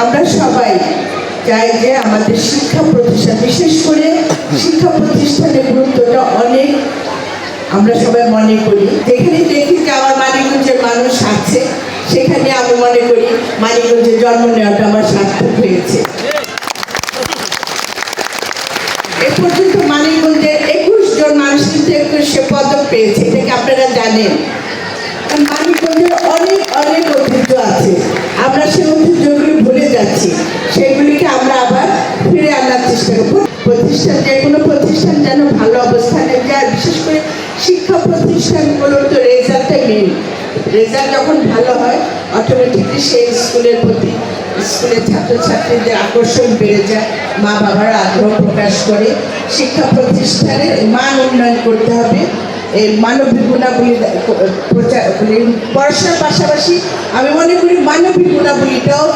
আমরা সবাই চাই যে আমাদের শিক্ষা প্রতিষ্ঠান, বিশেষ করে শিক্ষা প্রতিষ্ঠানের গুরুত্বটা অনেক আমরা সবাই মনে করি। যেখানে দেখি যে আমার মানিকগঞ্জের মানুষ আছে। সেখানে আমি মনে করি মানিকগঞ্জে জন্ম নেওয়াটা আমার সার্থক হয়েছে। এ পর্যন্ত মানিকগঞ্জের একুশ জন মানুষ কিন্তু একুশে পদক পেয়েছে এটাকে আপনারা জানেন? মানিকগঞ্জের অনেক অনেক ঐতিহ্য আছে। আমরা সেই ঐতিহ্যগুলি ভুলে যাচ্ছি। সেগুলিকে আমরা আবার ফিরে আনার চেষ্টা করব। প্রতিষ্ঠান, যে কোনো প্রতিষ্ঠান যেন ভালো অবস্থানে যায় বিশেষ করে শিক্ষা প্রতিষ্ঠানগুলোর তো রেজাল্টটাই মেন রেজাল্ট যখন ভালো হয় অটোমেটিকলি সেই স্কুলের প্রতি, স্কুলের ছাত্রছাত্রীদের আকর্ষণ বেড়ে যায় মা বাবারা আগ্রহ প্রকাশ করে। শিক্ষা প্রতিষ্ঠানের মান উন্নয়ন করতে হবে। এই মানবিক গুণাবলী পড়াশোনার পাশাপাশি আমি মনে করি মানবিক গুণাবলীটাও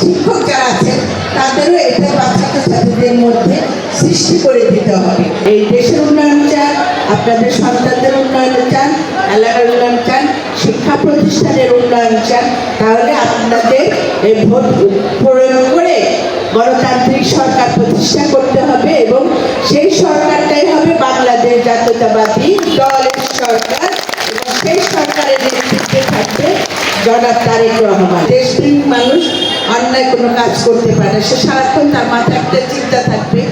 শিক্ষক যারা আছেন, তাদেরও এটা ছাত্রছাত্রীদের মধ্যে সৃষ্টি করে দিতে হবে। এই দেশের উন্নয়ন চান, আপনাদের সন্তানদের উন্নয়ন চান, এলাকার উন্নয়ন চান, শিক্ষা প্রতিষ্ঠানের উন্নয়ন চান, তাহলে আপনাদের এই ভোট প্রয়োগ করে গণতান্ত্রিক সরকার প্রতিষ্ঠা করতে হবে এবং সেই সরকারটাই হবে বাংলাদেশ জাতীয়তাবাদী দলের সরকার এবং সরকারের নেতৃত্বে থাকবে জনাব তারেক রহমান। দেশপ্রেমিক মানুষ, অন্যায় কোনো কাজ করতে পারে। সে সারাক্ষণ তার মাথায় চিন্তা থাকবে,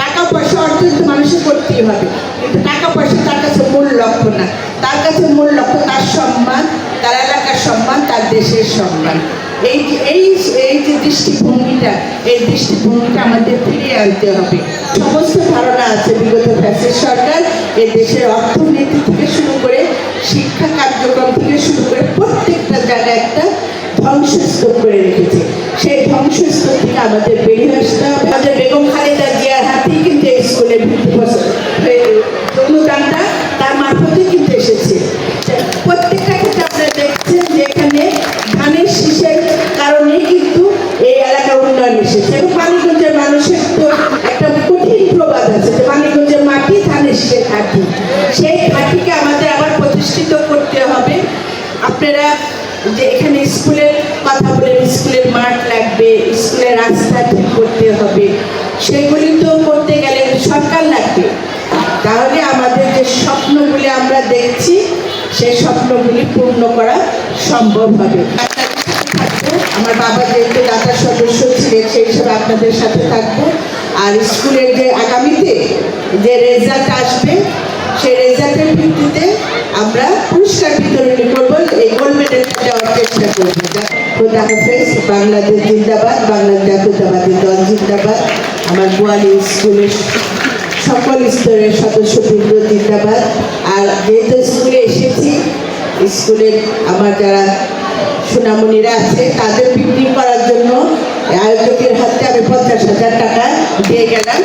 টাকা পয়সা অর্জন তো করতেই হবে। কিন্তু টাকা পয়সা তার কাছে মূল লক্ষ্য না। তার কাছে মূল লক্ষ্য তার সম্মান, তার এলাকার সম্মান, তার দেশের সম্মান। এই এই এই যে দৃষ্টিভঙ্গিটা, এই দৃষ্টিভঙ্গিটা আমাদের ফিরিয়ে আনতে হবে। সমস্ত ধারণা আছে বিগত ফ্যাসিস সরকার এই দেশের অর্থনীতি থেকে শুরু করে শিক্ষা কার্যক্রম থেকে শুরু করে প্রত্যেকটা জায়গায় একটা ধ্বংসস্তূপ করে রেখেছে। সেই ধ্বংসস্তূপ থেকে আমাদের বেরিয়ে আসতে হবে। আমাদের বেগম খালেদা জিয়ার হাতেই কিন্তু এই বসে- অনুদানটা তার মারফতে কিন্তু এসেছে। আপনারা যে এখানে স্কুলের কথা বলেন স্কুলের মাঠ লাগবে, স্কুলের রাস্তা ঠিক করতে হবে, সেগুলি তো করতে গেলে সরকার লাগবে। তাহলে আমাদের যে স্বপ্নগুলি আমরা দেখছি, সেই স্বপ্নগুলি পূর্ণ করা সম্ভব হবে। আমার বাবা যেহেতু দাতার সদস্য ছিলেন, সেই হিসাবে আপনাদের সাথে থাকব। আর স্কুলের যে আগামীতে যে রেজাল্ট আসবে সেই রেজাল্টের ভিত্তিতে আমরা পুরস্কার বিতরণ করব। এই গোল্ড মেডেলটা দেওয়ার চেষ্টা করব। খোদা হাফেজ বাংলাদেশ জিন্দাবাদ বাংলাদেশ জাতীয়তাবাদী দল জিন্দাবাদ, আমার গোয়ালি স্কুলের সকল স্তরের সদস্যবৃন্দ জিন্দাবাদ। আর যেহেতু স্কুলে এসেছি, স্কুলের আমার যারা সোনামণিরা আছে, তাদের বিক্রি করার জন্য আয়োজকের হাতে আমি পঞ্চাশ হাজার টাকা দিয়ে গেলাম।